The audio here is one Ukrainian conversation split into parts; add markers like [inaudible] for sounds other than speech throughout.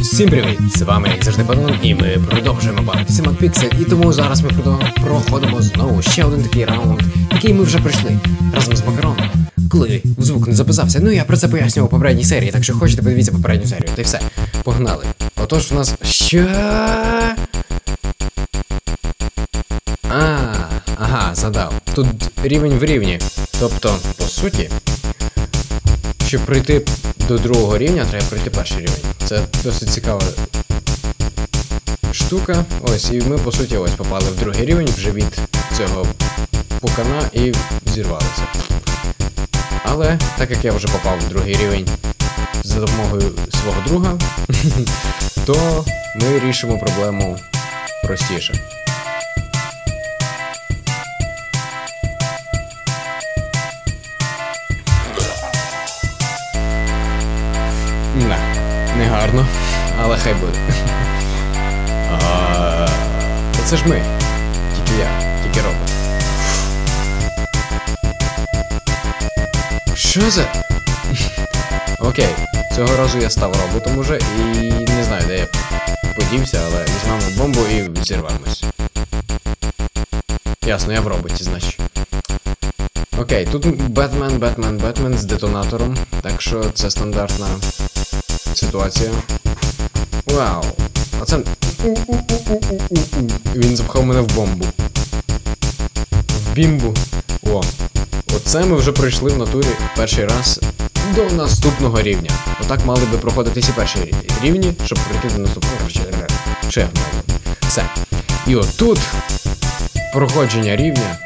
Всім привіт! З вами, як завжди, Панон, і ми продовжуємо бавитися Макпіксель, і тому зараз ми проходимо знову ще один такий раунд, який ми вже пройшли разом з Макароном. Коли звук не записався, ну я про це пояснював у попередній серії, так що хочете, подивіться попередню серію, та й все. Погнали. Отож, у нас. Що? А, ага, задав. Тут рівень в рівні. Тобто, по суті, щоб пройти до другого рівня, треба пройти перший рівень. Це досить цікава штука. Ось, і ми, по суті, ось попали в другий рівень вже від цього пукана і зірвалися. Але, так як я вже попав в другий рівень за допомогою свого друга, [laughs] то ми рішимо проблему простіше. Не, не гарно, але хай буде. Це ж ми. Тільки я, тільки робот. Що за? Окей, цього разу я став роботом уже і не знаю, де я подівся, але візьмемо бомбу і зірвемось. Ясно, я в роботі, значить. Окей, тут Бетмен, Бетмен, Бетмен з детонатором, так що це стандартна ситуація. Вау! А це. Він запхав мене в бомбу. В бімбу. О. Оце ми вже пройшли в натурі перший раз до наступного рівня. Отак мали би проходити всі перші рі- рівні, щоб пройти до наступного Ще-. Все. І отут проходження рівня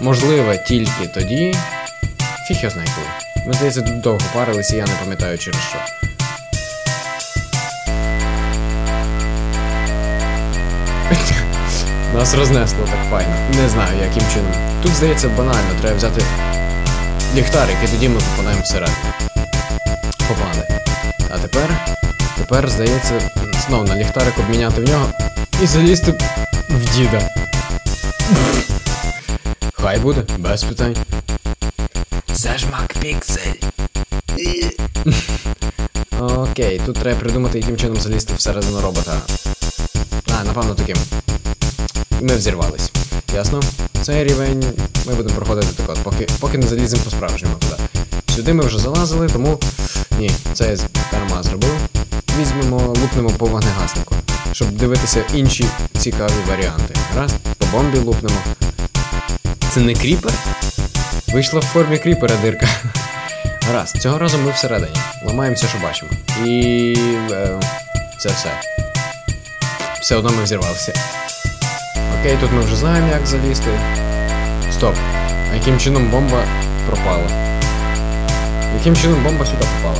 можливе тільки тоді. Фіг його знає коли. Ми, здається, тут довго парилися, я не пам'ятаю через що. Нас рознесло так файно. Не знаю, яким чином. Тут, здається, банально, треба взяти ліхтарик, і тоді ми попадаємо всередину. Попали. А тепер. Тепер, здається, знов на ліхтарик обміняти в нього і залізти в діда. Хай буде, без питань. Це ж Макпіксель. Окей, тут треба придумати, яким чином залізти всередину робота. А, напевно, таким. І ми взірвались. Ясно? Цей рівень ми будемо проходити так от, поки, поки не заліземо по-справжньому туди. Сюди ми вже залазили, тому. Ні, це я дарма зробив. Візьмемо, лупнемо по вогнегаснику, щоб дивитися інші цікаві варіанти. Раз, по бомбі лупнемо. Це не кріпер? Вийшла в формі кріпера дирка. Раз, цього разу ми всередині. Ламаємо все, що бачимо. І. Е, це все. Все одно ми взірвалися. Окей, тут ми вже знаємо, як залізти. Стоп. А яким чином бомба пропала? Яким чином бомба сюди попала?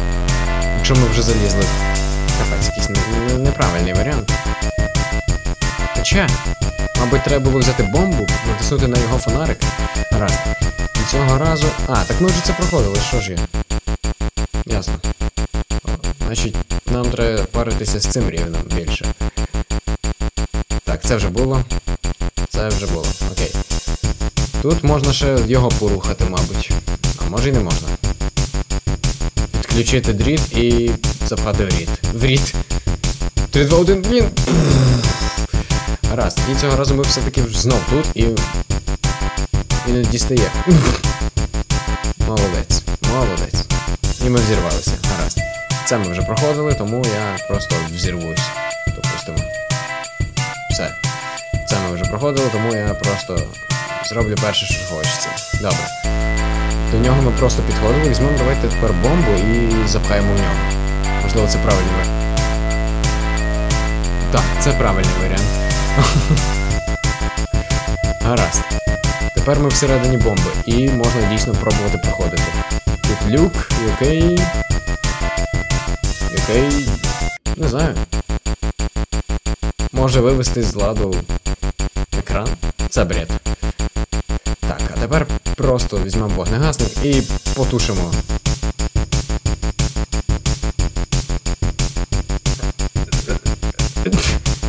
Якщо ми вже залізли. Капець, якийсь не- не- неправильний варіант. Хоча, мабуть, треба було взяти бомбу, натиснути на його фонарик. Раз. Цього разу. А, так ми вже це проходили, що ж є? Ясно. Значить, нам треба паритися з цим рівнем більше. Так, це вже було. Це вже було. Окей. Тут можна ще його порухати, мабуть. А може і не можна. Відключити дріт і запхати в ріт. В ріт. 3, 2, 1, блін. Раз. І цього разу ми все-таки знов тут і. І не дістає. Молодець. Молодець. І ми взірвалися. Гаразд. Це ми вже проходили, тому я просто взірвусь. Допустимо. Все. Це ми вже проходили, тому я просто зроблю перше, що хочеться. Добре. До нього ми просто підходили, візьмемо давайте тепер бомбу і запхаємо в нього. Можливо, це правильний варіант. Так, це правильний варіант. [laughs] Гаразд. Тепер ми всередині бомби, і можна дійсно пробувати проходити. Тут люк, який. який. не знаю. Може вивести з ладу екран. Це бред. Так, а тепер просто візьмемо вогнегасник і потушимо.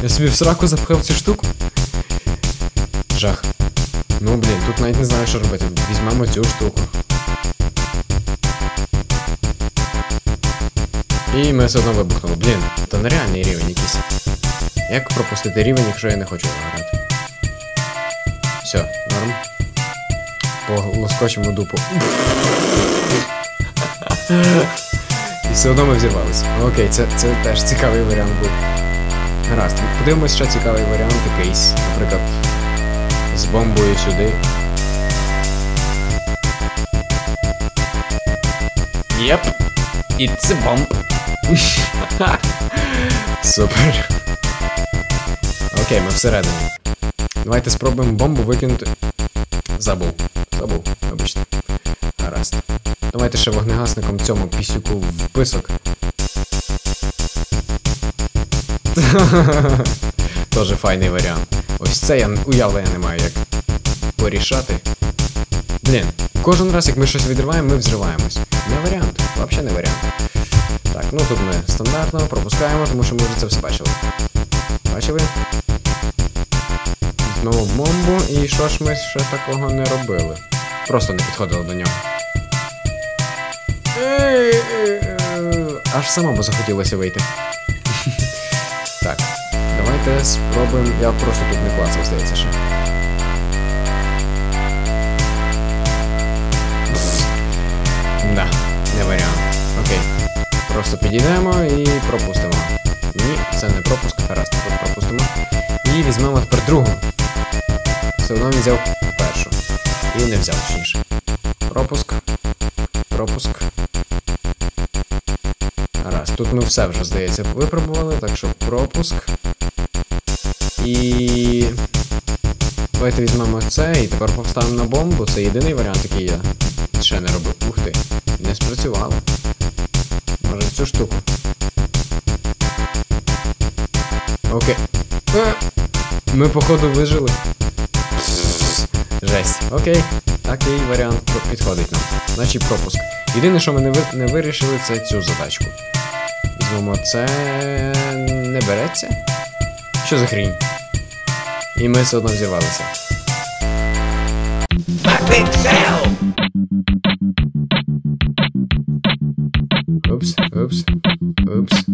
Я собі в сраку запхав цю штуку. Жах. Ну блін, тут навіть не знаю, що робити. Візьмемо цю штуку. І ми все одно вибухнули. Блін, то нереальний рівень якийсь. Як пропустити рівень, якщо я не хочу грати? Все, норм. Полоскочимо дупу. І все одно ми взірвалися. Окей, це, це теж цікавий варіант був. Гаразд, подивимось ще цікавий варіант якийсь, наприклад, з бомбою сюди. Єп. It's a bomb. Супер. Окей, ми всередині. Давайте спробуємо бомбу викинути. Забув. Забув, вибачте. Гаразд. Давайте ще вогнегасником цьому пісюку в писок. [laughs] Тоже файний варіант. Ось це я уявлення не маю, як порішати. Блін, кожен раз, як ми щось відриваємо, ми взриваємось. Не варіант, взагалі не варіант. Так, ну тут ми стандартно пропускаємо, тому що ми вже це все бачили. Бачили? Знову бомбу, і що ж ми ще такого не робили? Просто не підходили до нього. Аж самому захотілося вийти. Давайте спробуємо. Я просто тут не клацав, здається ще. Да, не варіант. Окей. Просто підійдемо і пропустимо. Ні, це не пропуск, гаразд, тут пропустимо. І візьмемо тепер другу. Все одно він взяв першу. І не взяв точніше. Пропуск. Пропуск. Раз. Тут ми все вже, здається, випробували, так що пропуск. І. Давайте візьмемо це і тепер поставимо на бомбу. Це єдиний варіант, який я ще не робив. Ух ти. Не спрацювало. Може цю штуку. Окей. Ми, походу, вижили. Жесть. Окей. Такий варіант підходить нам. Значить пропуск. Єдине, що ми не, ви... не вирішили, це цю задачку. Візьмемо це. не береться. Що за хрінь? І ми все одно взірвалися. Упс, упс, упс.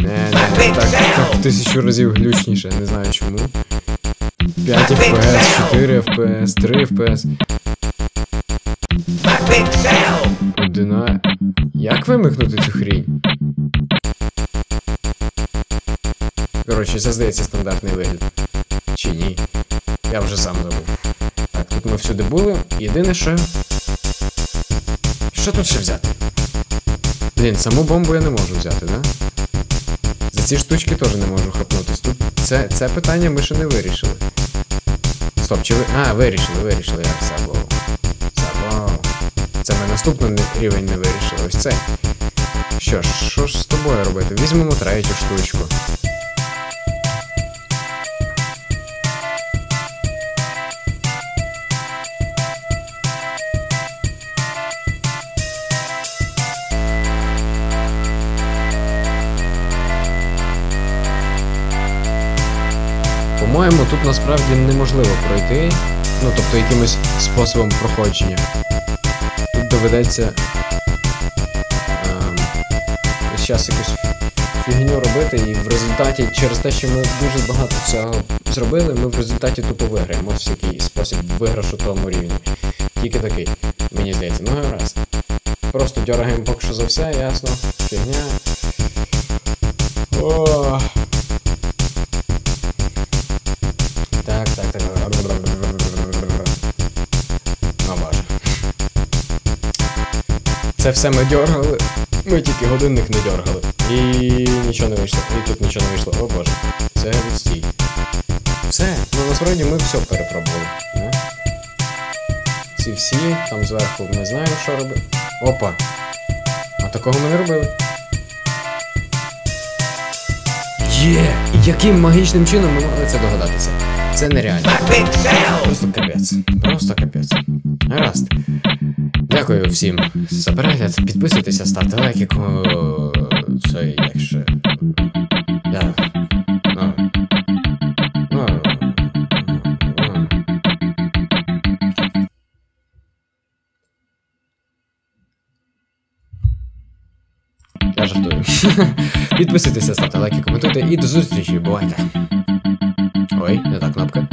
Не, не, так, так в тисячу разів глючніше, не знаю чому. 5 FPS, 4 FPS, 3 FPS. Одина. Як вимикнути цю хрінь? Коротше, це здається стандартний вигляд. Чи ні? Я вже сам забув. Так, тут ми всюди були. Єдине, що. Що тут ще взяти? Блін, саму бомбу я не можу взяти, да? За ці штучки теж не можу хапнутись. Тут це, це питання ми ще не вирішили. Стоп, чи ви. А, вирішили, вирішили, я забув. Забув. Це ми наступний рівень не вирішили. Ось це. Що ж, що ж з тобою робити? Візьмемо третю штучку. Тут насправді неможливо пройти. Ну, тобто якимось способом проходження. Тут доведеться. Ем, зараз якусь фігню робити, і в результаті, через те, що ми дуже багато цього зробили, ми в результаті тупо виграємо. Ось який спосіб виграшу тому рівні. Тільки такий, мені здається. Ну гаразд. Просто дергаємо поки що за все, ясно. Фігня. О. Це все ми дергали. Ми тільки годинник не дергали. І нічого не вийшло. І тут нічого не вийшло. О боже. Це відстій. Все. Ну насправді ми все перепробували. Ці всі, там зверху ми знаємо, що робити. Опа. А такого ми не робили. Є! Яким магічним чином ми мали це догадатися? Це нереально. Просто капець. Просто капець. Гаразд. Дякую всім за перегляд. Підписуйтеся, ставте лайки. Це якщо. Я. Я жартую. [laughs] Підписуйтеся, ставте лайки, коментуйте і до зустрічі, бувайте. Ой, не та кнопка.